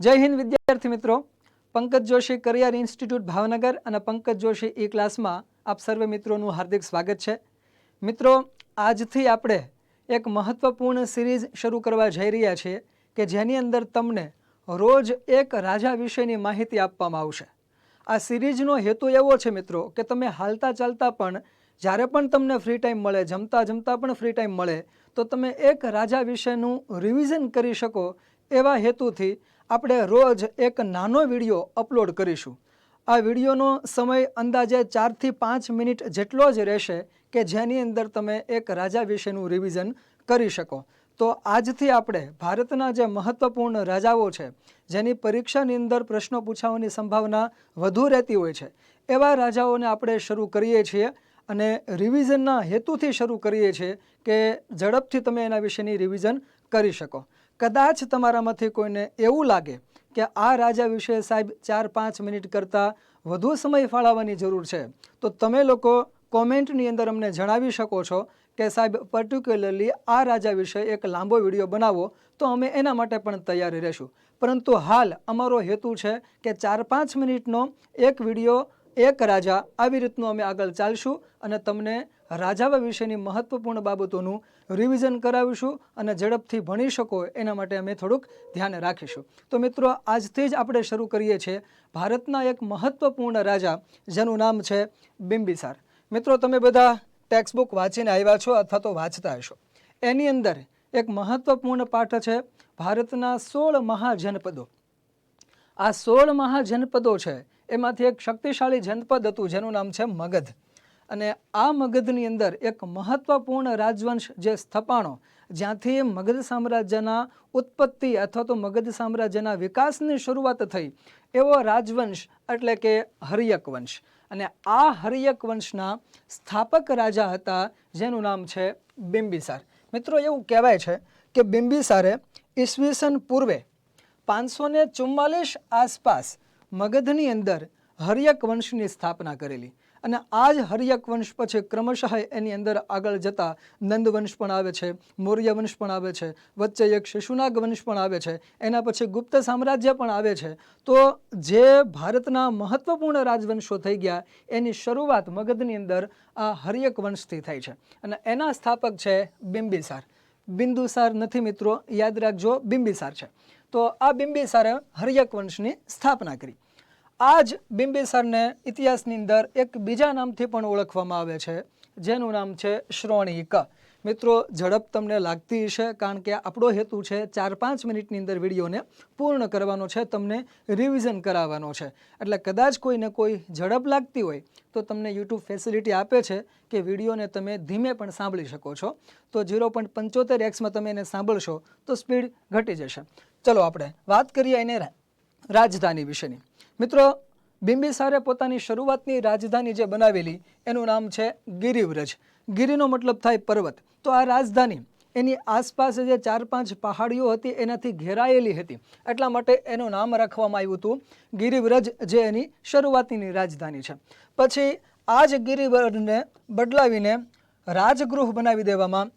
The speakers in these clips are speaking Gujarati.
જય હિન્દ, વિદ્યાર્થી મિત્રો. પંકજ જોશી કરિયર ઇન્સ્ટિટ્યૂટ ભાવનગર અને પંકજ જોશી ઈ ક્લાસમાં આપ સર્વે મિત્રોનું હાર્દિક સ્વાગત છે. મિત્રો, આજથી આપણે એક મહત્વપૂર્ણ સિરીઝ શરૂ કરવા જઈ રહ્યા છીએ કે જેની અંદર તમને રોજ એક રાજા વિશેની માહિતી આપવામાં આવશે. આ સિરીઝનો હેતુ એવો છે મિત્રો કે તમે હાલતા ચાલતા પણ જ્યારે પણ તમને ફ્રી ટાઈમ મળે, જમતા જમતા પણ ફ્રી ટાઈમ મળે, તો તમે એક રાજા વિશેનું રિવિઝન કરી શકો એવા હેતુથી આપણે રોજ એક નાનો વીડિયો અપલોડ કરીશું. આ વિડીયોનો સમય અંદાજે ચારથી પાંચ મિનિટ જેટલો જ રહેશે કે જેની અંદર તમે એક રાજા વિશેનું રિવિઝન કરી શકો. તો આજથી આપણે ભારતના જે મહત્વપૂર્ણ રાજાઓ છે, જેની પરીક્ષાની અંદર પ્રશ્નો પૂછાવાની સંભાવના વધુ રહેતી હોય છે, એવા રાજાઓને આપણે શરૂ કરીએ છીએ અને રિવિઝનના હેતુથી શરૂ કરીએ છીએ કે ઝડપથી તમે એના વિશેની રિવિઝન કરી શકો. કદાચ તમારામાંથી કોઈને એવું લાગે કે આ રાજા વિશે સાહેબ ચાર પાંચ મિનિટ કરતાં વધુ સમય ફાળવવાની જરૂર છે, તો તમે લોકો કોમેન્ટની અંદર અમને જણાવી શકો છો કે સાહેબ પર્ટિક્યુલરલી આ રાજા વિશે એક લાંબો વીડિયો બનાવો તો અમે એના માટે પણ તૈયાર રહેશું. પરંતુ હાલ અમારો હેતુ છે કે ચાર પાંચ મિનિટનો એક વીડિયો એક રાજા આવી રીતનું અમે આગળ ચાલશું અને તમને રાજાવા વિશેની મહત્વપૂર્ણ બાબતોનું રિવિઝન કરાવીશું અને ઝડપથી ભણી શકો એના માટે અમે થોડુંક ધ્યાન રાખીશું. તો મિત્રો, આજથી જ આપણે શરૂ કરીએ છીએ ભારતના એક મહત્વપૂર્ણ રાજા, જેનું નામ છે બિંબિસાર. મિત્રો, તમે બધા ટેક્સ્ટ બુક વાંચીને આવ્યા છો અથવા તો વાંચતા હશો. એની અંદર એક મહત્વપૂર્ણ પાઠ છે ભારતના સોળ મહાજનપદો. આ સોળ મહાજનપદો છે, એમાંથી એક શક્તિશાળી જનપદ હતું જેનું નામ છે મગધ. અને આ મગધની અંદર એક મહત્વપૂર્ણ રાજવંશ જે સ્થપાણો, જ્યાંથી મગધ સામ્રાજ્યના ઉત્પત્તિ અથવા તો મગધ સામ્રાજ્યના વિકાસની શરૂઆત થઈ, એવો રાજવંશ એટલે કે હરિયક વંશ. અને આ હરિયક વંશના સ્થાપક રાજા હતા, જેનું નામ છે બિંબિસાર. મિત્રો, એવું કહેવાય છે કે બિંબિસારે ઈસવીસન પૂર્વે પાંચસો ને આસપાસ મગધની અંદર હરિયક વંશની સ્થાપના કરેલી. અને આ જ હરિયક વંશ પછી ક્રમશઃ એની અંદર આગળ જતા નંદ વંશ પણ આવે છે, મૌર્ય વંશ પણ આવે છે, વચ્ચે એક શિશુનાગ વંશ પણ આવે છે, એના પછી ગુપ્ત સામ્રાજ્ય પણ આવે છે. તો જે ભારતના મહત્વપૂર્ણ રાજવંશો થઈ ગયા, એની શરૂઆત મગધની અંદર આ હરિયક વંશથી થઈ છે. અને એના સ્થાપક છે બિંબિસાર. બિંદુસાર નથી મિત્રો, યાદ રાખજો બિંબિસાર છે. તો આ બિંબિસારે હરિયક વંશની સ્થાપના કરી. આ જ બિંબિસારને ઇતિહાસની અંદર એક બીજા નામથી પણ ઓળખવામાં આવે છે, જેનું નામ છે શ્રોણિક. મિત્રો, ઝડપ તમને લાગતી હશે કારણ કે આપણો હેતુ છે ચાર પાંચ મિનિટની અંદર વિડીયોને પૂર્ણ કરવાનો છે, તમને રિવિઝન કરાવવાનો છે. એટલે કદાચ કોઈને કોઈ ઝડપ લાગતી હોય તો તમને યુટ્યુબ ફેસિલિટી આપે છે કે વિડીયોને તમે ધીમે પણ સાંભળી શકો છો. તો ઝીરો પોઈન્ટ પંચોતેર એક્સમાં તમે એને સાંભળશો તો સ્પીડ ઘટી જશે. ચલો આપણે વાત કરીએ એને રાજધાની વિશેની. મિત્રો, બિંબિસારે પોતાની શરૂઆતની રાજધાની જે બનાવેલી, એનું નામ છે ગિરિવ્રજ. ગિરિનો મતલબ થાય પર્વત. તો આ રાજધાની, એની આસપાસ જે ચાર પાંચ પહાડીઓ હતી, એનાથી ઘેરાયેલી હતી. એટલા માટે એનું નામ રાખવામાં આવ્યું હતું ગિરિવ્રજ, જે એની શરૂઆતની રાજધાની છે. પછી, આ જ ગિરિવ્રજને બદલાવીને રાજગૃહ બનાવી દેવામાં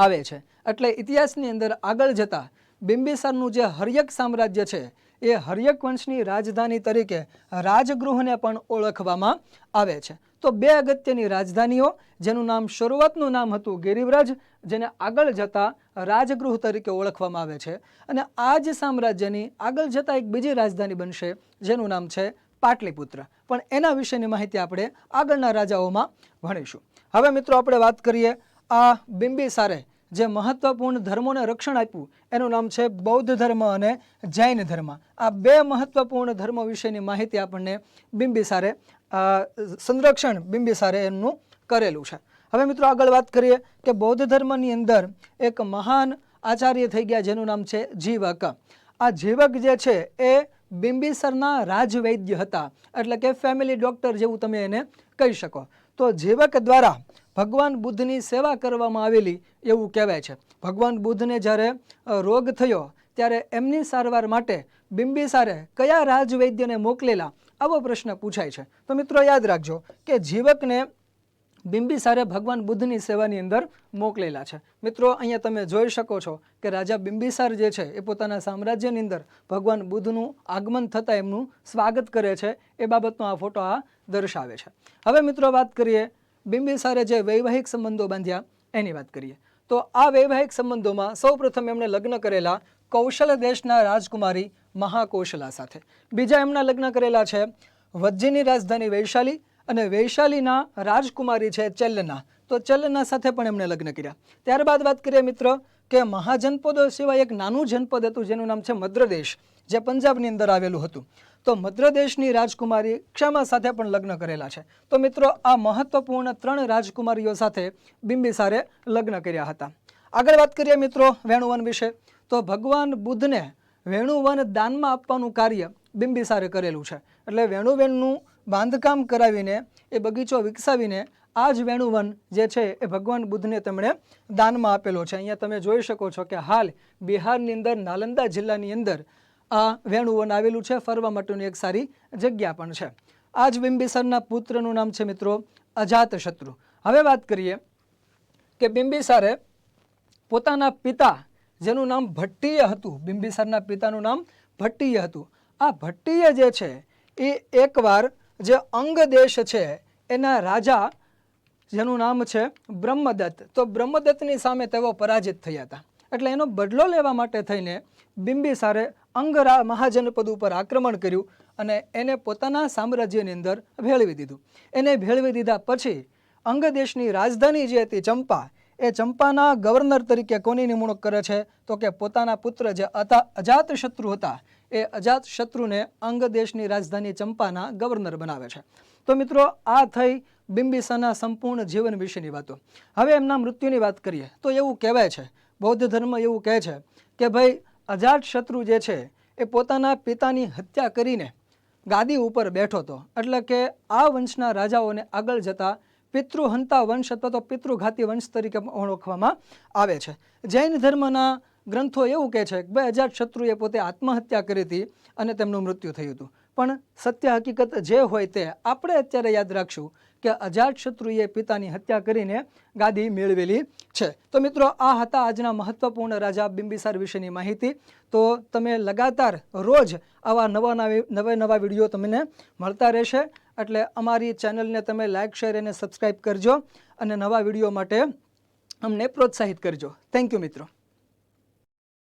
આવે છે. એટલે ઇતિહાસની અંદર આગળ જતાં બિંબિસારનું જે હરિયક સામ્રાજ્ય છે એ હરિયક વંશની રાજધાની તરીકે રાજગૃહને પણ ઓળખવામાં આવે છે. તો બે અગત્યની રાજધાનીઓ, જેનું નામ શરૂઆતનું નામ હતું ગિરિવ્રજ, જેને આગળ જતાં રાજગૃહ તરીકે ઓળખવામાં આવે છે. અને આ જ સામ્રાજ્યની આગળ જતાં એક બીજી રાજધાની બનશે, જેનું નામ છે પાટલીપુત્ર. પણ એના વિશેની માહિતી આપણે આગળના રાજાઓમાં ભણીશું. હવે મિત્રો, આપણે વાત કરીએ આ બિંબિસારે જે મહત્વપૂર્ણ ધર્મોને રક્ષણ આપ્યું, એનું નામ છે બૌદ્ધ ધર્મ અને જૈન ધર્મ. આ બે મહત્વપૂર્ણ ધર્મ વિશેની માહિતી આપણને બિંબિસારે સંરક્ષણ બિંબિસારે એમનું કરેલું છે. હવે મિત્રો આગળ વાત કરીએ કે બૌદ્ધ ધર્મની અંદર એક મહાન આચાર્ય થઈ ગયા જેનું નામ છે જીવક. આ જીવક જે છે એ બિંબિસરના રાજવૈદ્ય હતા, એટલે કે ફેમિલી ડૉક્ટર જેવું તમે એને કહી શકો. તો જીવક દ્વારા ભગવાન બુદ્ધની સેવા કરવામાં આવેલી એવું કહેવાય છે. ભગવાન બુદ્ધને જ્યારે રોગ થયો, ત્યારે એમની સારવાર માટે બિંબિસારે કયા રાજવૈદ્યને મોકલેલા, આવો પ્રશ્ન પૂછાય છે. તો મિત્રો યાદ રાખજો કે જીવકને બિંબિસારે ભગવાન બુદ્ધની સેવાની અંદર મોકલેલા છે. મિત્રો, અહીંયા તમે જોઈ શકો છો કે રાજા બિંબિસાર જે છે, એ પોતાના સામ્રાજ્યની અંદર ભગવાન બુદ્ધનું આગમન થતાં એમનું સ્વાગત કરે છે. એ બાબતનો આ ફોટો આ દર્શાવે છે. હવે મિત્રો વાત કરીએ બિંબિસારે જે વૈવાહિક સંબંધો બાંધ્યા એની વાત કરીએ. તો આ વૈવાહિક સંબંધોમાં સૌપ્રથમ એમણે લગ્ન કરેલા કૌશલ દેશના રાજકુમારી મહાકૌશલા સાથે. બીજા એમના લગ્ન કરેલા છે વજ્જીની રાજધાની વૈશાલી અને વૈશાલીના રાજકુમારી છે ચેલ્લના. તો ચેલ્લના સાથે પણ એમણે લગ્ન કર્યા. ત્યારબાદ વાત કરીએ મિત્રો કે મહાજનપદો સિવાય એક નાનું જનપદ હતું જેનું નામ છે મદ્રદેશ, જે પંજાબની અંદર આવેલું હતું. તો મદ્રદેશની રાજકુમારી ક્ષમા સાથે પણ લગ્ન કરેલા છે. તો મિત્રો, આ મહત્વપૂર્ણ ત્રણ રાજકુમારીઓ સાથે બિંબિસારે લગ્ન કર્યા હતા. આગળ વાત કરીએ મિત્રો વેણુવન વિશે. તો ભગવાન બુદ્ધને વેણુવન દાનમાં આપવાનું કાર્ય બિંબિસારે કરેલું છે. એટલે વેણુવેનનું બાંધકામ કરાવીને, એ બગીચો વિકસાવીને, આ જ વેણુવન જે છે, એ ભગવાન બુદ્ધને તેમણે દાનમાં આપેલો છે. અહીંયા તમે જોઈ શકો છો કે હાલ બિહારની અંદર, નાલંદા જિલ્લાની અંદર આ વેણુવન આવેલું છે. ફરવા માટેની એક સારી જગ્યા પણ છે. આ જ બિંબિસારના પુત્રનું નામ છે મિત્રો અજાતશત્રુ હવે વાત કરીએ કે બિંબિસારે પોતાના પિતા, જેનું નામ ભટ્ટીય હતું, બિંબિસારના પિતાનું નામ ભટ્ટીય હતું. આ ભટ્ટીય જે છે, એ એકવાર જે અંગ દેશ છે, એના રાજા, જેનું નામ છે બ્રહ્મદત્ત. તો બ્રહ્મદત્તની સામે તેઓ પરાજિત થયા હતા. એટલે એનો બદલો લેવા માટે થઈને બિંબિસારે અંગરા મહાજનપદ ઉપર આક્રમણ કર્યું અને એને પોતાના સામ્રાજ્યની અંદર ભેળવી દીધું. એને ભેળવી દીધા પછી અંગ દેશની રાજધાની જે હતી ચંપા, એ ચંપાના ગવર્નર તરીકે કોની નિમણૂક કરે છે? તો કે પોતાના પુત્ર જે અતા, અજાત શત્રુ હતા, એ અજાત શત્રુને અંગ દેશની રાજધાની ચંપાના ગવર્નર બનાવે છે. તો મિત્રો, આ થઈ બિંબિસાના સંપૂર્ણ જીવન વિશેની વાતો. હવે એમના મૃત્યુની વાત કરીએ. તો એવું કહેવાય છે બૌદ્ધ ધર્મ એવું કહે છે કે ભાઈ, અજાત શત્રુ જે છે, એ પોતાના પિતાની હત્યા કરીને ગાદી ઉપર બેઠો હતો. એટલે કે આ વંશના રાજાઓને આગળ જતા પિતૃહંતા વંશ અથવા તો પિતૃઘાતી વંશ તરીકે ઓળખવામાં આવે છે. જૈન ધર્મના ગ્રંથો એવું કહે છે કે ભાઈ, અજાત શત્રુએ પોતે આત્મહત્યા કરી હતી અને તેમનું મૃત્યુ થયું હતું. પણ સત્ય હકીકત જે હોય તે આપણે અત્યારે યાદ રાખશું કે અજાતશત્રુએ પિતાની હત્યા કરીને ગાદી મેળવેલી છે. તો મિત્રો, આ હતા આજના મહત્વપૂર્ણ રાજા બિંબિસાર વિશેની માહિતી. તો તમે લગાતાર રોજ આવા નવા નવી, નવા વીડિયો તમને મળતા રહેશે. એટલે અમારી ચેનલને તમે લાઇક શેર અને સબસ્ક્રાઈબ કરજો અને નવા વીડિયો માટે અમને પ્રોત્સાહિત કરજો. થેન્ક યુ મિત્રો.